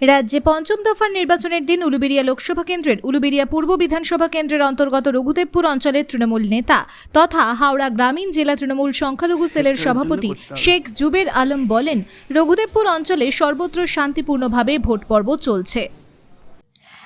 রাজ্যে পঞ্চম দফার নির্বাচনের দিন উলুবেড়িয়া লোকসভা কেন্দ্রের উলুবেড়িয়া পূর্ব বিধানসভা কেন্দ্রের অন্তর্গত রঘুদেবপুর অঞ্চলের তৃণমূল নেতা তথা হাওড়া গ্রামীণ জেলা তৃণমূল সংখ্যালঘু সেলের সভাপতি শেখ জুবের আলম বলেন রঘুদেবপুর অঞ্চলে সর্বত্র শান্তিপূর্ণভাবে ভোট পর্ব চলছে।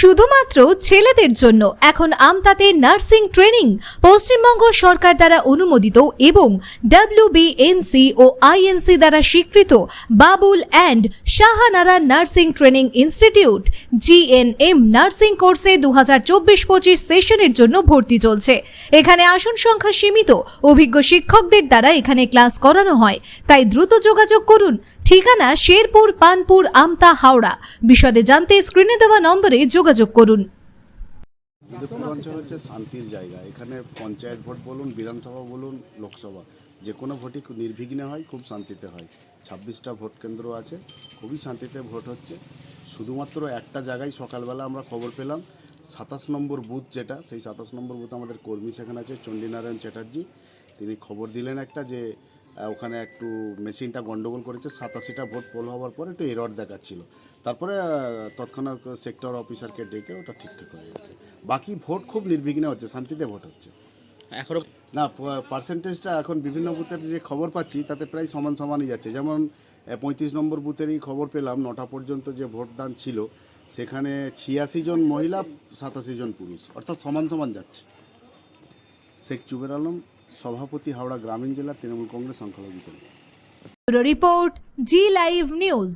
শুধুমাত্র ছেলেদের জন্য। এখন আমতাতে নার্সিং ট্রেনিং পশ্চিমবঙ্গ সরকার দ্বারা অনুমোদিত এবং ডাব্লিউবিএনসি ও আইএনসি দ্বারা স্বীকৃত Babul and Shahanara nursing training institute GNM nursing কোর্সে দু হাজার চব্বিশ পঁচিশ সেশনের জন্য ভর্তি চলছে। এখানে আসন সংখ্যা সীমিত। অভিজ্ঞ শিক্ষকদের দ্বারা এখানে ক্লাস করানো হয়। তাই দ্রুত যোগাযোগ করুন। ঠিকানা শেরপুর, পানপুর, আমতা, হাওড়া। বিশদে জানতে স্ক্রিনে দেওয়া নম্বরে যোগাযোগ করুন। অঞ্চল হচ্ছে শান্তির জায়গা। এখানে পঞ্চায়েত ভোট বলুন, বিধানসভা বলুন, লোকসভা। যে কোনো ভোটই নির্বিঘ্নে হয়, খুব শান্তিতে হয়। ছাব্বিশটা ভোট কেন্দ্র আছে, খুবই শান্তিতে ভোট হচ্ছে। শুধুমাত্র একটা জায়গায় সকালবেলা আমরা খবর পেলাম, সাতাশ নম্বর বুথ যেটা, সেই সাতাশ নম্বর বুথ আমাদের কর্মী সেখানে আছে চণ্ডীনারায়ণ চ্যাটার্জি। তিনি খবর দিলেন একটা যে ওখানে একটু মেশিনটা গন্ডগোল করেছে সাতাশিটা ভোট পোল হওয়ার পর একটু এরর দেখাচ্ছিল। তারপরে তৎক্ষণাৎ সেক্টর অফিসারকে ডেকে ওটা ঠিকঠাক হয়ে গেছে। বাকি ভোট খুব নির্বিঘ্নে হচ্ছে শান্তিতে ভোট হচ্ছে। এখনও না পার্সেন্টেজটা এখন বিভিন্ন বুথের যে খবর পাচ্ছি তাতে প্রায় সমান সমানই যাচ্ছে। যেমন পঁয়ত্রিশ নম্বর বুথেরই খবর পেলাম নটা পর্যন্ত যে ভোটদান ছিল সেখানে ছিয়াশি জন মহিলা সাতাশি জন পুরুষ অর্থাৎ সমান সমান যাচ্ছে। শেখ চুবের আলম সভাপতি হাওড়া গ্রামীণ জেলার তৃণমূল কংগ্রেস সংখ্যালঘু cell report Zee live news.